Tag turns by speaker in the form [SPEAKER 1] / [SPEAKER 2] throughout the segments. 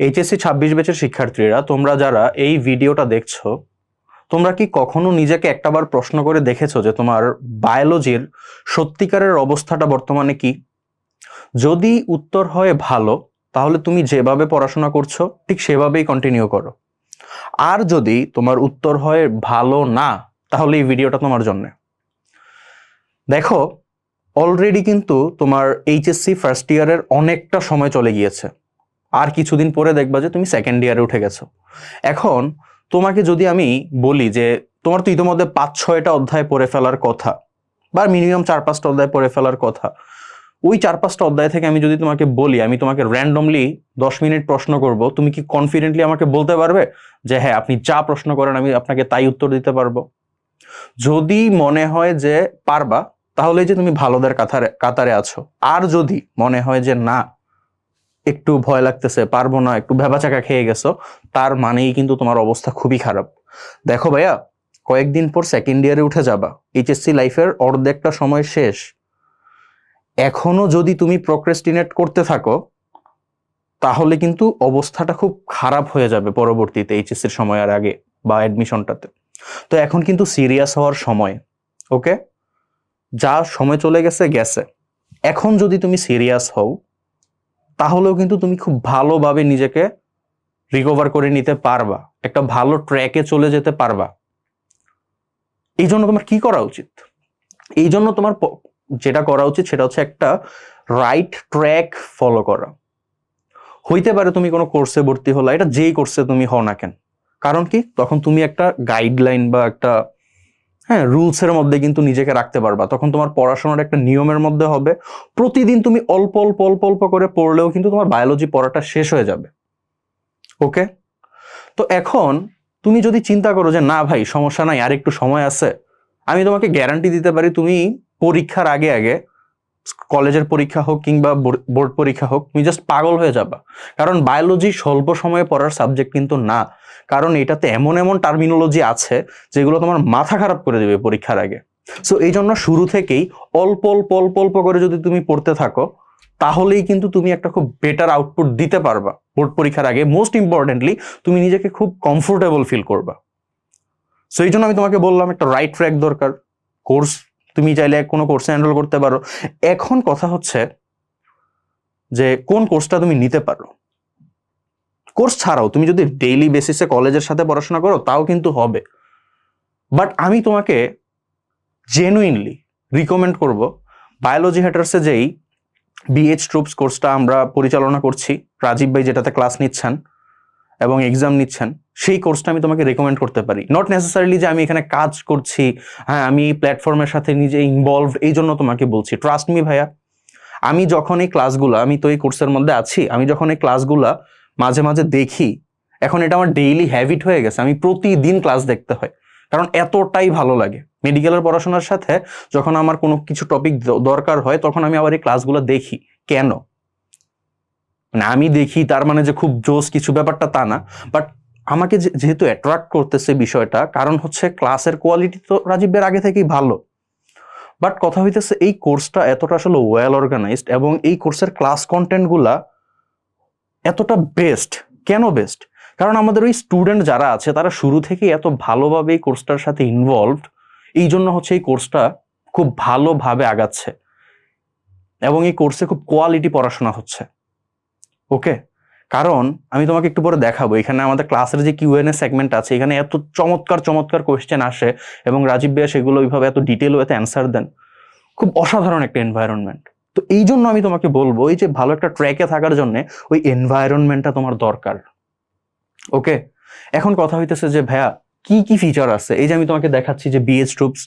[SPEAKER 1] HSC ছাব্বিশ ব্যাচের শিক্ষার্থীরা, তোমরা যারা এই ভিডিওটা দেখছ, তোমরা কি কখনো নিজেকে একটাবার প্রশ্ন করে দেখেছ যে তোমার বায়োলজির সত্যিকারের অবস্থাটা বর্তমানে কি? যদি উত্তর হয় ভালো, তাহলে তুমি যেভাবে পড়াশোনা করছ, ঠিক সেভাবেই কন্টিনিউ করো। আর যদি তোমার উত্তর হয় ভালো না, তাহলে এই ভিডিওটা তোমার জন্য। দেখো অলরেডি কিন্তু তোমার এইচএসসি ফার্স্ট ইয়ারের অনেকটা সময় চলে গিয়েছে। আর কিছুদিন পরে দেখবা যে তুমি সেকেন্ড ইয়ারে উঠে গেছো। এখন তোমাকে যদি আমি বলি যে তোমার তো ইতিমধ্যে পাঁচ ছয়টা অধ্যায় পড়ে ফেলার কথা বা মিনিমাম চার পাঁচটা অধ্যায় পড়ে ফেলার কথা, ওই চার পাঁচটা অধ্যায় থেকে আমি যদি তোমাকে বলি, আমি তোমাকে র্যান্ডমলি দশ মিনিট প্রশ্ন করব, তুমি কি কনফিডেন্টলি আমাকে বলতে পারবে যে হ্যাঁ আপনি যা প্রশ্ন করেন আমি আপনাকে তাই উত্তর দিতে পারব? যদি মনে হয় যে পারবা, তাহলে যে তুমি ভালোদের কাতারে কাতারে আছো। আর যদি মনে হয় যে না একটু ভয় লাগতেছে, পারব না, একটু ভেবাচাকা খেয়ে গেছো, তার মানেই কিন্তু তোমার অবস্থা খুবই খারাপ। দেখো ভাইয়া, কয়েকদিন পর সেকেন্ড ইয়ারে উঠে যাবা এইচএসসি লাইফের অর্ধেকটা সময় শেষ। এখনও যদি তুমি প্রক্রেস্টিনেট করতে থাকো, তাহলে কিন্তু অবস্থাটা খুব খারাপ হয়ে যাবে পরবর্তীতে এইচএসসির সময় আর আগে বা অ্যাডমিশনটাতে তো এখন কিন্তু সিরিয়াস হওয়ার সময় ওকে যা সময় চলে গেছে গেছে। এখন যদি তুমি সিরিয়াস হও তাহলেও কিন্তু তুমি খুব ভালোভাবে নিজেকে রিকভার করে নিতে পারবা। একটা ভালো ট্র্যাকে চলে যেতে পারবা। এই জন্য তোমার কি করা উচিত? এই জন্য তোমার যেটা করা উচিত সেটা হচ্ছে একটা রাইট ট্র্যাক ফলো করা। হইতে পারে তুমি কোনো কোর্সে ভর্তি হলো, এটা যেই কোর্সে তুমি হও না কেন। কারণ কি? তখন তুমি একটা গাইডলাইন বা একটা হ্যাঁ রুলসের মধ্যে কিন্তু নিজেকে রাখতে পারবা। তখন তোমার পড়াশোনার একটা নিয়মের মধ্যে হবে। প্রতিদিন তুমি অল্প অল্প অল্প অল্প করে পড়লেও কিন্তু তোমার বায়োলজি পড়াটা শেষ হয়ে যাবে। ওকে তো এখন তুমি যদি চিন্তা করো যে, না ভাই, সমস্যা নাই আর একটু সময় আছে। আমি তোমাকে গ্যারান্টি দিতে পারি, তুমি পরীক্ষার আগে আগে, কলেজের পরীক্ষা হোক কিংবা বোর্ড পরীক্ষা হোক, তুমি জাস্ট পাগল হয়ে যাবা। কারণ বায়োলজি স্বল্প সময়ে পড়ার সাবজেক্ট কিন্তু না। কারণ এটাতে এমন এমন টার্মিনোলজি আছে যেগুলো তোমার মাথা খারাপ করে দেবে পরীক্ষার আগে। সো এই জন্য শুরু থেকেই অল্প অল্প অল্প অল্প করে যদি তুমি পড়তে থাকো, তাহলেই কিন্তু তুমি একটা খুব বেটার আউটপুট দিতে পারবা বোর্ড পরীক্ষার আগে। মোস্ট ইম্পর্টেন্টলি তুমি নিজেকে খুব কমফোর্টেবল ফিল করবা। সো এই জন্য আমি তোমাকে বললাম একটা রাইট ট্র্যাক দরকার। কোর্স তুমি চাইলে কোনো কোর্সে এনরোল করতে পারো। এখন কথা হচ্ছে যে কোন কোর্সটা তুমি নিতে পারো? কোর্স ছাড়াও তুমি যদি ডেইলি বেসিসে কলেজের সাথে পড়াশোনা করো, তাও কিন্তু হবে। বাট আমি তোমাকে জেনুইনলি রিকমেন্ড করব বায়োলজি হ্যাটার্সে যেই বিএইচ ট্রুপস কোর্সটা আমরা পরিচালনা করছি, রাজীব ভাই যেটাতে ক্লাস নিচ্ছেন এবং এক্সাম নিচ্ছেন, সেই কোর্সটা আমি তোমাকে রেকমেন্ড করতে পারি। নট নেসেসারিলি যে আমি এখানে কাজ করছি হ্যাঁ আমি এই প্ল্যাটফর্মের সাথে নিজে ইনভলভ এই জন্য তোমাকে বলছি। ট্রাস্ট মি ভাইয়া, আমি যখন এই ক্লাসগুলো আমি তো এই কোর্সের মধ্যে আছি, আমি যখন এই ক্লাসগুলা মাঝে মাঝে দেখি, এখন এটা আমার ডেইলি হ্যাবিট হয়ে গেছে, আমি প্রতিদিন ক্লাস দেখতে হয়। কারণ এতটাই ভালো লাগে। মেডিকেলের পড়াশোনার সাথে যখন আমার কোনো কিছু টপিক দরকার হয়, তখন আমি আবার এই ক্লাসগুলো দেখি। কেন? মানে আমি দেখি, তার মানে যে খুব জোস কিছু ব্যাপারটা তা না। বাট আমাকে যেহেতু অ্যাট্রাক্ট করতেছে বিষয়টা, কারণ হচ্ছে ক্লাসের কোয়ালিটি তো রাজীবের আগে থেকেই ভালো। বাট কথা হইতেছে এই কোর্সটা এতটা আসলে ওয়েল অর্গানাইজড এবং এই কোর্সের ক্লাস কন্টেন্টগুলা এতটা বেস্ট কেন বেস্ট কারণ আমাদের ওই স্টুডেন্ট যারা আছে, তারা শুরু থেকেই এত ভালোভাবে এই কোর্সটার সাথে ইনভলভড এই জন্য হচ্ছে এই কোর্সটা খুব ভালোভাবে আগাচ্ছে এবং এই কোর্সে খুব কোয়ালিটি পড়াশোনা হচ্ছে। ওকে কারণ আমি তোমাকে একটু পরে দেখাবো, এখানে আমাদের ক্লাসের যে কিউএনএ সেগমেন্ট আছে, এখানে এত চমৎকার চমৎকার কোয়েশ্চেন আসে এবং রাজীব ভাইয়া সেগুলো ওইভাবে এত ডিটেল এত অ্যান্সার দেন। খুব অসাধারণ একটা এনভায়রনমেন্ট তো এই জন্য আমি তোমাকে বলব, এই যে ভালো একটা ট্র্যাকে থাকার জন্য ওই এনভায়রনমেন্টটা তোমার দরকার। ওকে এখন কথা হইতেছে যে, ভাইয়া, কি কি ফিচার আছে? এই যে আমি তোমাকে দেখাচ্ছি যে BS troops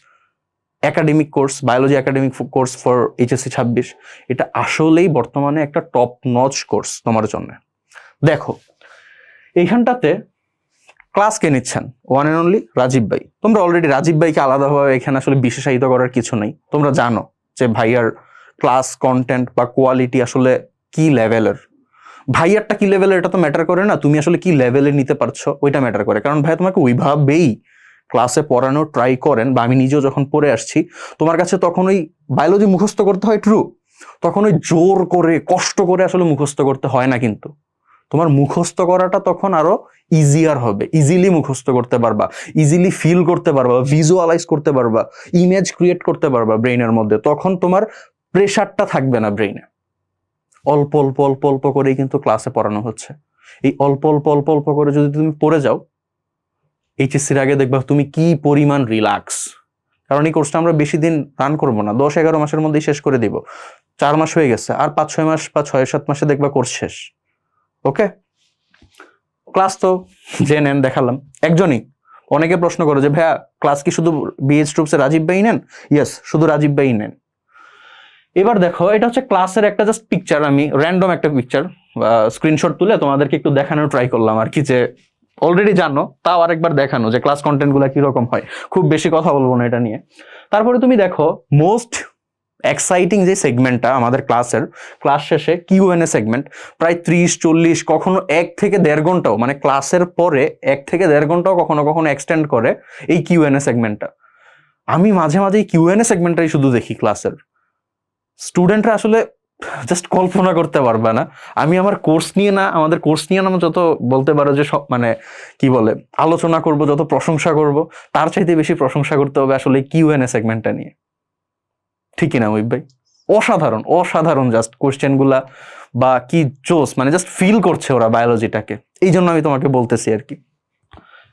[SPEAKER 1] academic course biology academic course for HSC ছাব্বিশ। এটা আসলেই বর্তমানে একটা টপ নচ কোর্স তোমার জন্য। দেখো, এইখানটাতে ক্লাস কে নিচ্ছেন ওয়ান অ্যান্ড অনলি রাজীব ভাই। তোমরা অলরেডি রাজীব ভাইকে আলাদাভাবে এখানে আসলে বিশেষায়িত করার কিছু নেই। তোমরা জানো যে ভাইয়ার ক্লাস কন্টেন্ট বা কোয়ালিটি আসলে কি লেভেলের ভাইয়ারটা কি লেভেলের এটা তো ম্যাটার করে না, তুমি আসলে কি লেভেলে নিতে পারছ? ওইটা ম্যাটার করে। কারণ ভাই তোমাকে ওইভাবেই ক্লাসে পড়ানো ট্রাই করেন বা আমি নিজেও যখন পড়ে আসছি, তোমার কাছে তখন ওই বায়োলজি মুখস্থ করতে হয় ট্রু তখন ওই জোর করে, কষ্ট করে আসলে মুখস্থ করতে হয় না কিন্তু। তোমার মুখস্থ করাটা তখন আরও ইজিয়ার হবে। ইজিলি মুখস্থ করতে পারবা। ইজিলি ফিল করতে পারবা। ভিজুয়ালাইজ করতে পারবা। ইমেজ ক্রিয়েট করতে পারবা ব্রেইনের মধ্যে। তখন তোমার প্রেশারটা থাকবে না ব্রেইনে। অল্প অল্প অল্প অল্প করেই কিন্তু ক্লাসে পড়ানো হচ্ছে। এই অল্প অল্প অল্প অল্প করে যদি তুমি পড়ে যাও, এইচএসসির আগে দেখবা তুমি কি পরিমাণ রিল্যাক্স। কারণ এই কোর্সটা আমরা বেশি দিন রান করব না, দশ, এগারো মাসের মধ্যেই শেষ করে দিব। চার মাস হয়ে গেছে, আর পাঁচ, ছয় মাস বা ছয়, সাত মাসে দেখবা কোর্স শেষ। ওকে? ক্লাস তো যে নেন, দেখালাম। একজনই। অনেকে প্রশ্ন করে যে, ভাইয়া, ক্লাস কি শুধু বিএইচ ট্রুপসে রাজীব ভাই নেন? ইয়েস শুধু রাজীব ভাই নেন। এবার দেখো, এটা হচ্ছে ক্লাসের একটা জাস্ট পিকচার আমি র্যান্ডম একটা পিকচার স্ক্রিনশট তুলে তোমাদেরকে একটু দেখানোর ট্রাই করলাম আর কি যে অলরেডি জানো, তাও আরেকবার দেখানো যে ক্লাস কন্টেন্টগুলা কীরকম হয়। খুব বেশি কথা বলব না এটা নিয়ে। তারপরে তুমি দেখো মোস্ট এক্সাইটিং যে সেগমেন্টটা আমাদের ক্লাসের ক্লাস শেষে কিউএনএ সেগমেন্ট প্রায় ত্রিশ, চল্লিশ, কখনো এক থেকে দেড় ঘন্টাও মানে ক্লাসের পরে এক থেকে দেড় ঘন্টাও কখনো কখনো এক্সটেন্ড করে এই কিউএনএ সেগমেন্টটা আমি মাঝে মাঝে এই কিউ এন এ সেগমেন্টটাই শুধু দেখি ক্লাসের স্টুডেন্টরা আসলে জাস্ট কল্পনা করতে পারবে না। আমি আমার কোর্স নিয়ে না, আমাদের কোর্স নিয়ে না যত বলতে পারো যে সব মানে কি বলে, আলোচনা করব, যত প্রশংসা করব, তার চাইতে বেশি প্রশংসা করতে হবে আসলে কিউএনএ সেগমেন্টটা নিয়ে। ঠিকই না ওইব ভাই? অসাধারণ অসাধারণ জাস্ট কোশ্চেনগুলা বা কি জোস মানে জাস্ট ফিল করছে ওরা বায়োলজিটাকে এই জন্য আমি তোমাকে বলতেছি আর কি।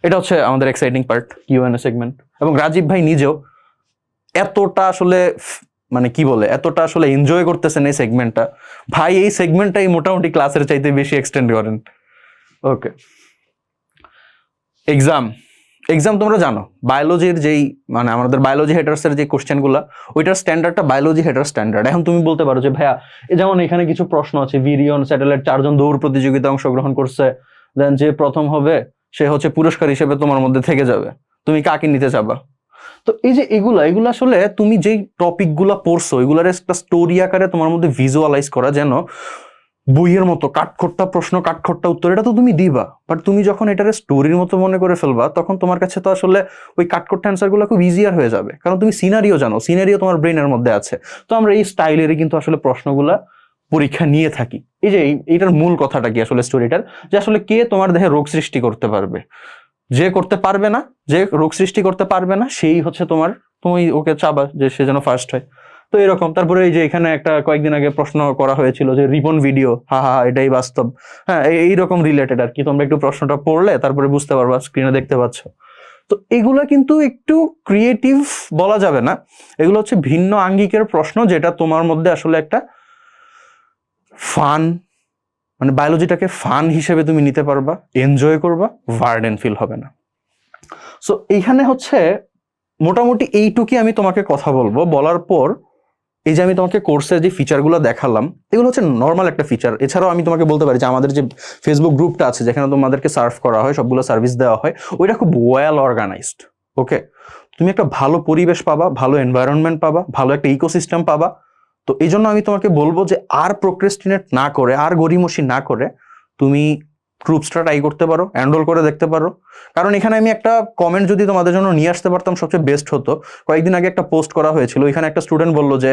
[SPEAKER 1] এটা হচ্ছে আমাদের এক্সাইটিং পার্ট কিউএনএ সেগমেন্ট এবং রাজীব ভাই নিজেও এতটা আসলে মানে কি বলে, এতটা আসলে এনজয় করতেছেন এই সেগমেন্টটা ভাই, এই সেগমেন্টটাই মোটামুটি ক্লাসের চাইতে বেশি এক্সটেন্ড করেন। ওকে এক্সাম এক্সাম তোমরা জানো বায়োলজির যেই মানে আমাদের বায়োলজি হেডার্সের যে কোশ্চেনগুলো ওইটার স্ট্যান্ডার্ডটা বায়োলজি হেডার স্ট্যান্ডার্ড এখন তুমি বলতে পারো যে, ভাইয়া যেমন এখানে কিছু প্রশ্ন আছে ভিরিয়ন স্যাটেলাইট চারজন দৌড় প্রতিযোগিতা অংশগ্রহণ করছে। দেন যে প্রথম হবে, সে হচ্ছে পুরস্কার হিসেবে তোমার মধ্যে থেকে যাবে। তুমি কাকে নিতে চাবা? তো এই যে এগুলা, এগুলো আসলে তুমি যেই টপিকগুলো পড়ছো, এগুলার একটা স্টোরি আকারে তোমার মধ্যে ভিজুয়ালাইজ করা যেন বইয়ের মতো, কাঠখোট্টা প্রশ্ন, কাঠখোট্টা উত্তর, এটা তো তুমি দিবা। বাট তুমি যখন এটারে স্টোরির মতো মনে করে ফেলবা, তখন তোমার কাছে তো আসলে ওই কাঠখোট্টা অ্যান্সারগুলো খুব ইজিয়ার হয়ে যাবে। কারণ তুমি সিনারিও জানো সিনারিও তোমার ব্রেনের মধ্যে আছে। তো আমরা এই স্টাইলেরই কিন্তু আসলে প্রশ্নগুলা পরীক্ষা নিয়ে থাকি। এই যে এই- এইটার মূল কথাটা কি আসলে স্টোরিটার যে আসলে কে তোমার দেহে রোগ সৃষ্টি করতে পারবে? যে করতে পারবে না, যে রোগ সৃষ্টি করতে পারবে না, সেই হচ্ছে তোমার, তুমি ওকে চাবা যে সে যেন ফার্স্ট হয়। তো এরকম, তারপরে এই যে এখানে একটা কয়েকদিন আগে প্রশ্ন করা হয়েছিল যে রিবন ভিডিও, হা হা এটাই বাস্তব। হ্যাঁ এই- এইরকম রিলেটেড আর কি, তোমরা একটু প্রশ্নটা পড়লে, তারপরে বুঝতে পারবা স্ক্রিনে দেখতে পাচ্ছ। তো এগুলা কিন্তু একটু ক্রিয়েটিভ বলা যাবে না। এগুলো হচ্ছে ভিন্ন আঙ্গিকের প্রশ্ন যেটা তোমার মধ্যে আসলে একটা ফান মানে বায়োলজিটাকে ফান হিসেবে তুমি নিতে পারবা এনজয় করবা ভার্ডেন ফিল হবে না। সো এইখানে হচ্ছে মোটামুটি এইটুকুই আমি তোমাকে কথা বলব। বলার পর এই যে আমি তোমাকে কোর্সের যে ফিচারগুলো দেখালাম, এগুলো হচ্ছে নর্মাল একটা ফিচার এছাড়াও আমি তোমাকে বলতে পারি যে আমাদের যে ফেসবুক গ্রুপটা আছে, যেখানে তোমাদেরকে সার্ভ করা হয়, সবগুলো সার্ভিস দেওয়া হয়, ওইটা খুব ওয়েল অর্গানাইজড ওকে তুমি একটা ভালো পরিবেশ পাবা, ভালো এনভায়রনমেন্ট পাবা, ভালো একটা ইকোসিস্টেম পাবা তো এই জন্য আমি তোমাকে বলব যে আর প্রোক্রেস্টিনেট না করে, আর গরিমসি না করে তুমি গ্রুপসটা ট্রাই করতে পারো এনরোল করে দেখতে পারো। কারণ এখানে আমি একটা কমেন্ট যদি তোমাদের জন্য নিয়ে আসতে পারতাম, সবচেয়ে বেস্ট হতো। কয়েকদিন আগে একটা পোস্ট করা হয়েছিল এখানে একটা স্টুডেন্ট বলল যে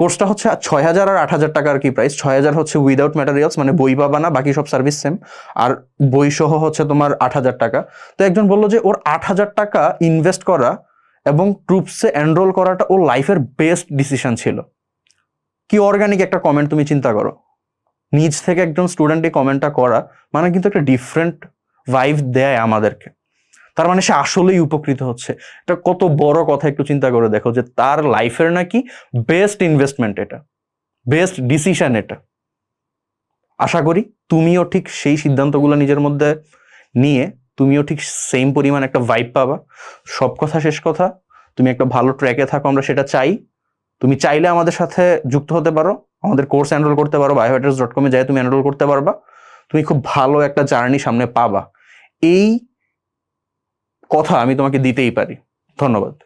[SPEAKER 1] কোর্সটা হচ্ছে ছয় হাজার আর আট হাজার টাকার কি প্রাইস ছয় হাজার হচ্ছে উইদাউট ম্যাটেরিয়ালস মানে বই পাবা না, বাকি সব সার্ভিস সেম আর বই সহ হচ্ছে তোমার আট হাজার টাকা। তো একজন বলল যে, ওর আট হাজার টাকা ইনভেস্ট করা এবং ট্রুপসে এনরোল করাটা ওর লাইফের বেস্ট ডিসিশন ছিল। কি অর্গানিক একটা কমেন্ট তুমি চিন্তা করো। নিজ থেকে একজন স্টুডেন্ট এই কমেন্টটা করা মানে কিন্তু একটা ডিফারেন্ট ভাইভ দেয় আমাদেরকে। তার মানে সে আসলেই উপকৃত হচ্ছে। এটা কত বড় কথা একটু চিন্তা করে দেখো যে তার লাইফের নাকি বেস্ট ইনভেস্টমেন্ট এটা বেস্ট ডিসিশন এটা। আশা করি তুমিও ঠিক সেই সিদ্ধান্তগুলো নিজের মধ্যে নিয়ে তুমিও ঠিক সেম পরিমাণ একটা ভাইব পাবা। সব কথা শেষ কথা। তুমি একটা ভালো ট্র্যাকে থাকো, আমরা সেটা চাই। তুমি চাইলে আমাদের সাথে যুক্ত হতে পারো। আমাদের কোর্স এনরোল করতে পারো বায়োহেটার্স ডট কমে যাই, তুমি এনরোল করতে পারবা। তুমি খুব ভালো একটা জার্নি সামনে পাবা। এই কথা আমি তোমাকে দিতেই পারি। ধন্যবাদ।